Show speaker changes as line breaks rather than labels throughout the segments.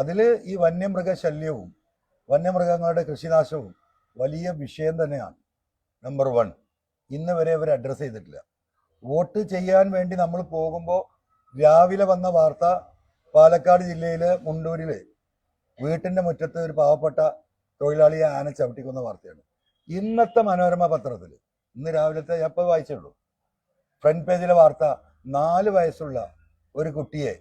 അതിൽ ഈ വന്യമൃഗ ശല്യവും വന്യമൃഗങ്ങളുടെ കൃഷിനാശവും വലിയ വിഷയം തന്നെയാണ്. നമ്പർ വൺ ഇന്ന് വരെ അവർ അഡ്രസ്സ് ചെയ്തിട്ടില്ല. വോട്ട് ചെയ്യാൻ വേണ്ടി നമ്മൾ പോകുമ്പോൾ രാവിലെ വന്ന വാർത്ത പാലക്കാട് ജില്ലയിലെ മുണ്ടൂരിൽ വീട്ടിന്റെ മുറ്റത്ത് ഒരു പാവപ്പെട്ട തൊഴിലാളിയെ ആന ചവിട്ടിക്കുന്ന വാർത്തയാണ്. ഇന്നത്തെ മനോരമ പത്രത്തിൽ ഇന്ന് രാവിലത്തെ ഞാൻ വായിച്ചുള്ളൂ ഫ്രണ്ട് പേജിലെ വാർത്ത നാല് വയസ്സുള്ള ഒരു കുട്ടിയെ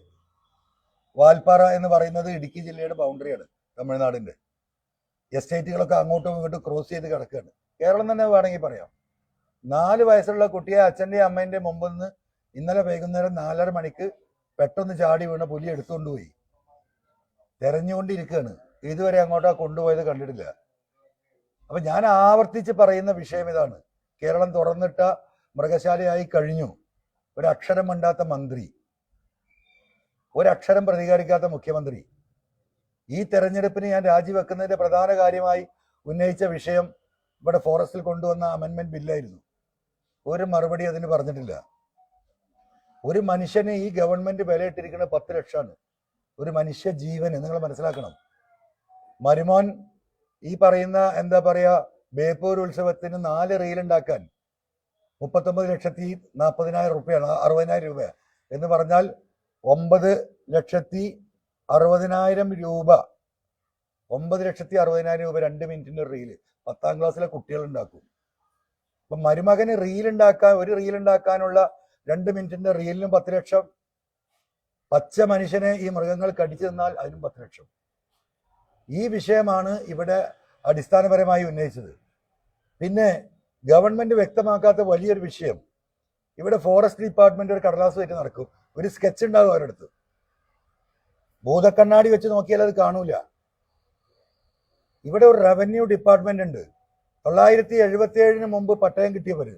വാൽപ്പാറ എന്ന് പറയുന്നത് ഇടുക്കി ജില്ലയുടെ ബൗണ്ടറിയാണ് തമിഴ്നാടിന്റെ. എസ്റ്റേറ്റുകളൊക്കെ അങ്ങോട്ടും ഇങ്ങോട്ടും ക്രോസ് ചെയ്ത് കിടക്കുകയാണ്. കേരളം തന്നെ വേണമെങ്കിൽ പറയാം. നാല് വയസ്സുള്ള കുട്ടിയെ അച്ഛന്റെ അമ്മേന്റെ മുമ്പിൽ നിന്ന് ഇന്നലെ വൈകുന്നേരം നാലര മണിക്ക് പെട്ടെന്ന് ചാടി വീണ പുലി എടുത്തുകൊണ്ട് പോയി. തെരഞ്ഞുകൊണ്ടിരിക്കുകയാണ്. ഇതുവരെ അങ്ങോട്ടാ കൊണ്ടുപോയത് കണ്ടിട്ടില്ല. അപ്പൊ ഞാൻ ആവർത്തിച്ച് പറയുന്ന വിഷയം ഇതാണ്. കേരളം തുറന്നിട്ട മൃഗശാലയായി കഴിഞ്ഞു. ഒരക്ഷരം മണ്ടാത്ത മന്ത്രി. ഒരക്ഷരം പ്രതികരിക്കാത്ത മുഖ്യമന്ത്രി. ഈ തെരഞ്ഞെടുപ്പിന് ഞാൻ രാജിവെക്കുന്നതിന്റെ പ്രധാന കാര്യമായി ഉന്നയിച്ച വിഷയം ഇവിടെ ഫോറസ്റ്റിൽ കൊണ്ടുവന്ന അമെൻമെന്റ് ബില്ലായിരുന്നു ഒരു മറുപടി അതിന് പറഞ്ഞിട്ടില്ല. ഒരു മനുഷ്യന് ഈ ഗവൺമെന്റ് വിലയിട്ടിരിക്കുന്ന പത്ത് ലക്ഷമാണ്. ഒരു മനുഷ്യ ജീവന് നിങ്ങൾ മനസ്സിലാക്കണം. മരുമോൻ ഈ പറയുന്ന എന്താ പറയാ ബേപ്പൂർ ഉത്സവത്തിന് നാല് റീൽ ഉണ്ടാക്കാൻ മുപ്പത്തൊമ്പത് ലക്ഷത്തി നാൽപ്പതിനായിരം റുപ്യാണ് അറുപതിനായിരം രൂപ എന്ന് പറഞ്ഞാൽ ഒമ്പത് ലക്ഷത്തി അറുപതിനായിരം രൂപ. ഒമ്പത് ലക്ഷത്തി അറുപതിനായിരം രൂപ രണ്ട് മിനിറ്റിന്റെ റീൽ പത്താം ക്ലാസ്സിലെ കുട്ടികൾ ഉണ്ടാക്കും. അപ്പൊ മരുമകന് റീൽ ഉണ്ടാക്കാൻ ഒരു റീൽ ഉണ്ടാക്കാനുള്ള രണ്ട് മിനിറ്റിന്റെ റീലിനും പത്ത് ലക്ഷം. പച്ച മനുഷ്യനെ ഈ മൃഗങ്ങൾ കടിച്ചു തന്നാൽ അതിനും പത്ത് ലക്ഷം. ഈ വിഷയമാണ് ഇവിടെ അടിസ്ഥാനപരമായി ഉന്നയിച്ചത്. പിന്നെ ഗവൺമെന്റ് വ്യക്തമാക്കാത്ത വലിയൊരു വിഷയം. ഇവിടെ ഫോറസ്റ്റ് ഡിപ്പാർട്ട്മെന്റ് ഒരു കടലാസ് വെച്ച് നടക്കും. ഒരു സ്കെച്ച് ഉണ്ടാകും അവരടുത്ത്. ഭൂതക്കണ്ണാടി വെച്ച് നോക്കിയാൽ അത് കാണൂല. ഇവിടെ ഒരു റവന്യൂ ഡിപ്പാർട്ട്മെന്റ് ഉണ്ട്. തൊള്ളായിരത്തി എഴുപത്തി ഏഴിന് മുമ്പ് പട്ടയം കിട്ടിയവര്.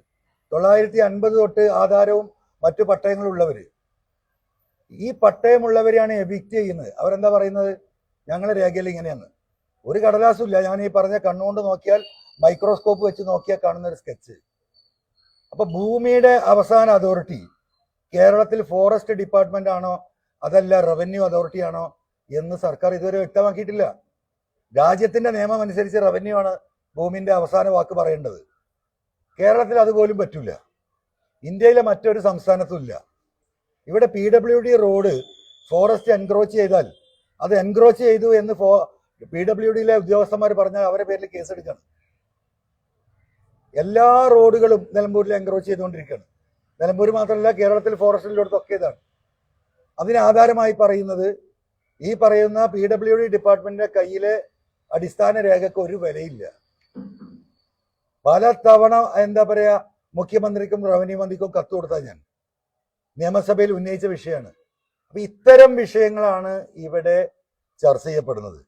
തൊള്ളായിരത്തി അൻപത് തൊട്ട് ആധാരവും മറ്റു പട്ടയങ്ങളും ഉള്ളവര്. ഈ പട്ടയമുള്ളവരെയാണ് എവിക്റ്റ് ചെയ്യുന്നത്. അവരെന്താ പറയുന്നത്? ഞങ്ങളെ രേഖയിൽ ഇങ്ങനെയാണ്. ഒരു കടലാസും ഇല്ല. ഞാൻ ഈ പറഞ്ഞ കണ്ണുകൊണ്ട് നോക്കിയാൽ മൈക്രോസ്കോപ്പ് വെച്ച് നോക്കിയാൽ കാണുന്ന ഒരു സ്കെച്ച് അപ്പൊ ഭൂമിയുടെ അവസാന അതോറിറ്റി കേരളത്തിൽ ഫോറസ്റ്റ് ഡിപ്പാർട്ട്മെന്റ് ആണോ? അതല്ല റവന്യൂ അതോറിറ്റി ആണോ? എന്ന് സർക്കാർ ഇതുവരെ വ്യക്തമാക്കിയിട്ടില്ല. രാജ്യത്തിന്റെ നിയമം അനുസരിച്ച് റവന്യൂ ആണ് ഭൂമിന്റെ അവസാന വാക്ക് പറയേണ്ടത്. കേരളത്തിൽ അതുപോലും പറ്റൂല. ഇന്ത്യയിലെ മറ്റൊരു സംസ്ഥാനത്തും ഇല്ല. ഇവിടെ P W D road forest encroach ചെയ്താൽ അത് എൻക്രോച്ച് ചെയ്തു എന്ന് ഫോ പി ഡബ്ല്യു ഡിയിലെ ഉദ്യോഗസ്ഥന്മാർ പറഞ്ഞാൽ അവരെ പേരിൽ കേസെടുക്കണം. എല്ലാ റോഡുകളും നിലമ്പൂരിൽ എൻക്രോച്ച് ചെയ്തുകൊണ്ടിരിക്കുകയാണ്. നിലമ്പൂർ മാത്രമല്ല കേരളത്തിൽ ഫോറസ്റ്റിലോടത്തൊക്കെ ഇതാണ്. അതിന് ആധാരമായി പറയുന്നത് ഈ പറയുന്ന പി ഡബ്ല്യു ഡി ഡിപ്പാർട്ട്മെന്റിന്റെ കയ്യിലെ അടിസ്ഥാന രേഖക്ക് ഒരു വിലയില്ല. പല തവണ എന്താ പറയാ മുഖ്യമന്ത്രിക്കും റവന്യൂ മന്ത്രിക്കും കത്ത് കൊടുത്താൽ ഞാൻ. നിയമസഭയിൽ ഉന്നയിച്ച വിഷയമാണ്. അപ്പൊ ഇത്തരം വിഷയങ്ങളാണ് ഇവിടെ ചർച്ച ചെയ്യപ്പെടുന്നത്.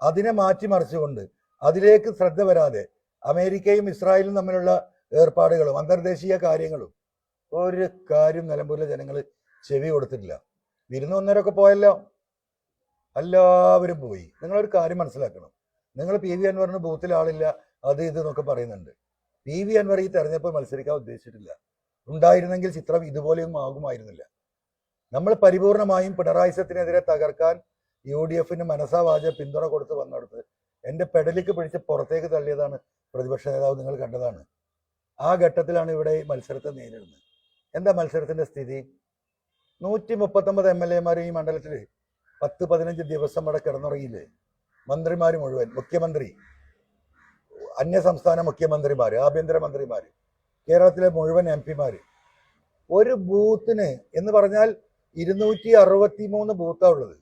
അതിനെ മാറ്റിമറിച്ചുകൊണ്ട് അതിലേക്ക് ശ്രദ്ധ വരാതെ അമേരിക്കയും ഇസ്രായേലും തമ്മിലുള്ള ഏർപ്പാടുകളും അന്തർദേശീയ കാര്യങ്ങളും ഒരു കാര്യം നിലമ്പൂരിലെ ജനങ്ങൾ ചെവി കൊടുത്തിട്ടില്ല. വിരുന്ന് വന്നവരൊക്കെ പോയല്ലോ. എല്ലാവരും പോയി. നിങ്ങളൊരു കാര്യം മനസ്സിലാക്കണം. നിങ്ങൾ പി വി അൻവറിന് ബൂത്തിൽ ആളില്ല അത് ഇത് എന്നൊക്കെ പറയുന്നുണ്ട്. പി വി അൻവർ ഈ തെരഞ്ഞെടുപ്പ് മത്സരിക്കാൻ ഉദ്ദേശിച്ചിട്ടില്ല. ഉണ്ടായിരുന്നെങ്കിൽ ചിത്രം ഇതുപോലെയൊന്നും ആകുമായിരുന്നില്ല. നമ്മൾ പരിപൂർണമായും പിണറായി സത്തിനെതിരെ തകർക്കാൻ യു ഡി എഫിന് മനസാവാച പിന്തുണ കൊടുത്ത് വന്നെടുത്ത് എന്റെ പെടലിക്ക് പിടിച്ച് പുറത്തേക്ക് തള്ളിയതാണ് പ്രതിപക്ഷ നേതാവ് നിങ്ങൾ കണ്ടതാണ്. ആ ഘട്ടത്തിലാണ് ഇവിടെ മത്സരത്തെ നേരിടുന്നത്. എന്താ മത്സരത്തിന്റെ സ്ഥിതി? നൂറ്റി മുപ്പത്തൊമ്പത് എം എൽ എമാരും ഈ മണ്ഡലത്തിൽ പത്ത് പതിനഞ്ച് ദിവസം അവിടെ കിടന്നുറങ്ങിയില്ലേ? മന്ത്രിമാർ മുഴുവൻ മുഖ്യമന്ത്രി അന്യ സംസ്ഥാന മുഖ്യമന്ത്രിമാർ ആഭ്യന്തര മന്ത്രിമാർ കേരളത്തിലെ മുഴുവൻ എം പിമാർ ഒരു ബൂത്തിന് എന്ന് പറഞ്ഞാൽ ഇരുന്നൂറ്റി അറുപത്തി മൂന്ന് ബൂത്താണ് ഉള്ളത്.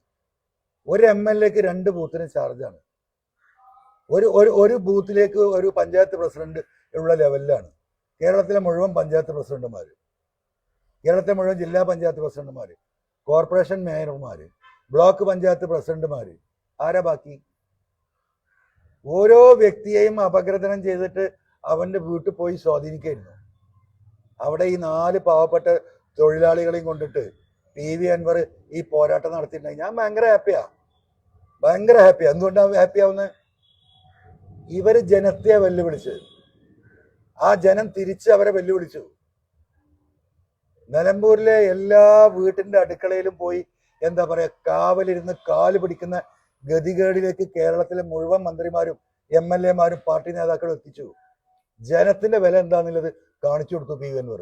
ഒരു എം എൽ എക്ക് രണ്ട് ബൂത്തിന് ചാർജാണ്. ഒരു ഒരു ബൂത്തിലേക്ക് ഒരു പഞ്ചായത്ത് പ്രസിഡന്റ് ഉള്ള ലെവലിലാണ്. കേരളത്തിലെ മുഴുവൻ പഞ്ചായത്ത് പ്രസിഡന്റുമാർ കേരളത്തിലെ മുഴുവൻ ജില്ലാ പഞ്ചായത്ത് പ്രസിഡന്റുമാർ കോർപ്പറേഷൻ മേയർമാർ ബ്ലോക്ക് പഞ്ചായത്ത് പ്രസിഡന്റുമാർ ആരാ ബാക്കി? ഓരോ വ്യക്തിയെയും അപഗ്രഥനം ചെയ്തിട്ട് അവന്റെ വീട്ടിൽ പോയി സ്വാധീനിക്കായിരുന്നു. അവിടെ ഈ നാല് പാവപ്പെട്ട തൊഴിലാളികളെയും കൊണ്ടിട്ട് പി വി അൻവർ ഈ പോരാട്ടം നടത്തിയിട്ടുണ്ടെങ്കിൽ ഞാൻ ഭയങ്കര ഹാപ്പിയാ ഭയങ്കര ഹാപ്പിയാ എന്തുകൊണ്ടാണ് ഹാപ്പി ആവുന്നത് ഇവർ ജനത്തെ വെല്ലുവിളിച്ച് ആ ജനം തിരിച്ച് അവരെ വെല്ലുവിളിച്ചു. നിലമ്പൂരിലെ എല്ലാ വീട്ടിന്റെ അടുക്കളയിലും പോയി എന്താ പറയാ കാവലിരുന്ന് കാൽ പിടിക്കുന്ന ഗതികേടിലേക്ക് കേരളത്തിലെ മുഴുവൻ മന്ത്രിമാരും എം എൽ എമാരും പാർട്ടി നേതാക്കളും എത്തിച്ചു. ജനത്തിന്റെ വില എന്താന്നുള്ളത് കാണിച്ചു കൊടുത്തു പി വി അൻവർ.